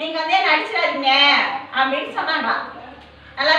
நீங்க வந்து நடிச்சிடாதீங்க அப்படின்னு சொன்னாங்க நல்லா